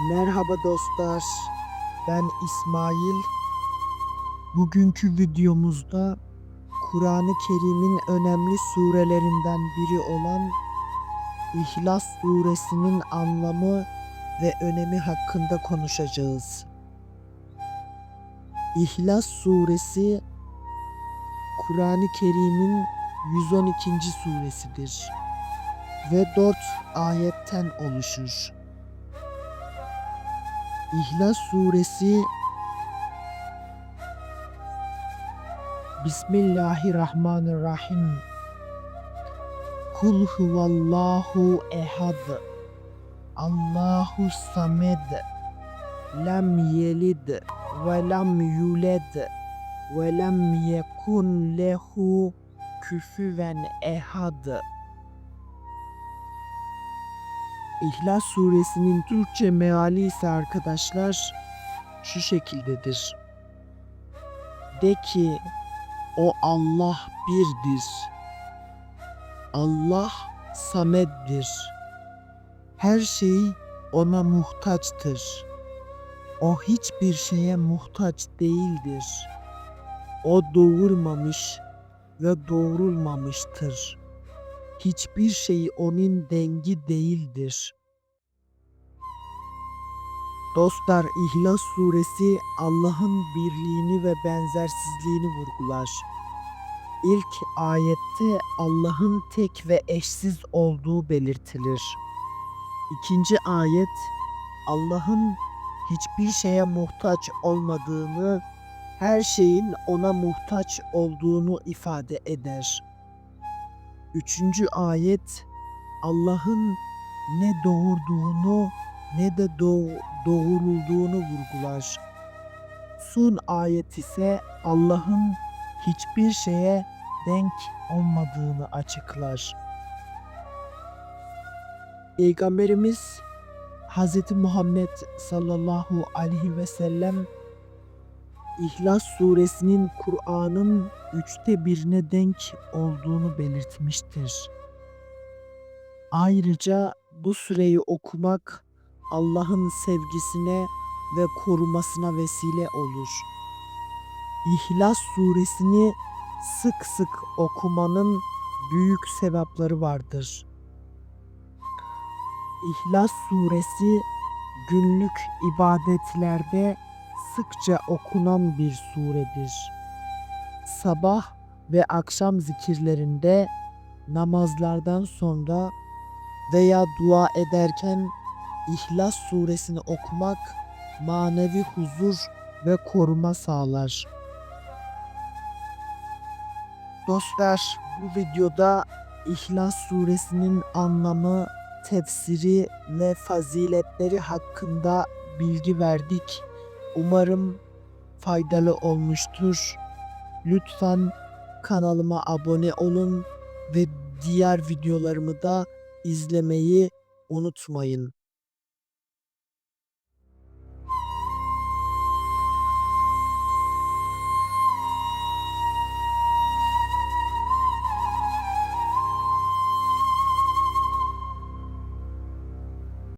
Merhaba dostlar. Ben İsmail. Bugünkü videomuzda Kur'an-ı Kerim'in önemli surelerinden biri olan İhlas suresinin anlamı ve önemi hakkında konuşacağız. İhlas suresi Kur'an-ı Kerim'in 112. suresidir ve 4 ayetten oluşur. İhlas suresi Bismillahirrahmanirrahim. Kul huvallahu ehad. Allahu samed. Lem yelid ve lem yuled ve lem yekun lehu küfüven ehad İhlas suresinin Türkçe meali ise arkadaşlar şu şekildedir. De ki o Allah birdir. Allah sameddir. Her şey ona muhtaçtır. O hiçbir şeye muhtaç değildir. O doğurmamış ve doğrulmamıştır hiçbir şey onun dengi değildir. Dostlar İhlas suresi Allah'ın birliğini ve benzersizliğini vurgular. İlk ayette Allah'ın tek ve eşsiz olduğu belirtilir. İkinci ayet Allah'ın hiçbir şeye muhtaç olmadığını, her şeyin ona muhtaç olduğunu ifade eder. Üçüncü ayet Allah'ın ne doğurduğunu ne de doğ doğurulduğunu vurgular. Son ayet ise Allah'ın hiçbir şeye denk olmadığını açıklar. Peygamberimiz Hz. Muhammed sallallahu aleyhi ve sellem İhlas suresinin Kur'an'ın üçte birine denk olduğunu belirtmiştir. Ayrıca bu süreyi okumak Allah'ın sevgisine ve korumasına vesile olur. İhlas suresini sık sık okumanın büyük sevapları vardır. İhlas suresi günlük ibadetlerde sıkça okunan bir suredir. Sabah ve akşam zikirlerinde, namazlardan sonra veya dua ederken İhlas suresini okumak manevi huzur ve koruma sağlar. Dostlar bu videoda İhlas suresinin anlamı, tefsiri ve faziletleri hakkında bilgi verdik. Umarım faydalı olmuştur. Lütfen kanalıma abone olun ve diğer videolarımı da izlemeyi unutmayın.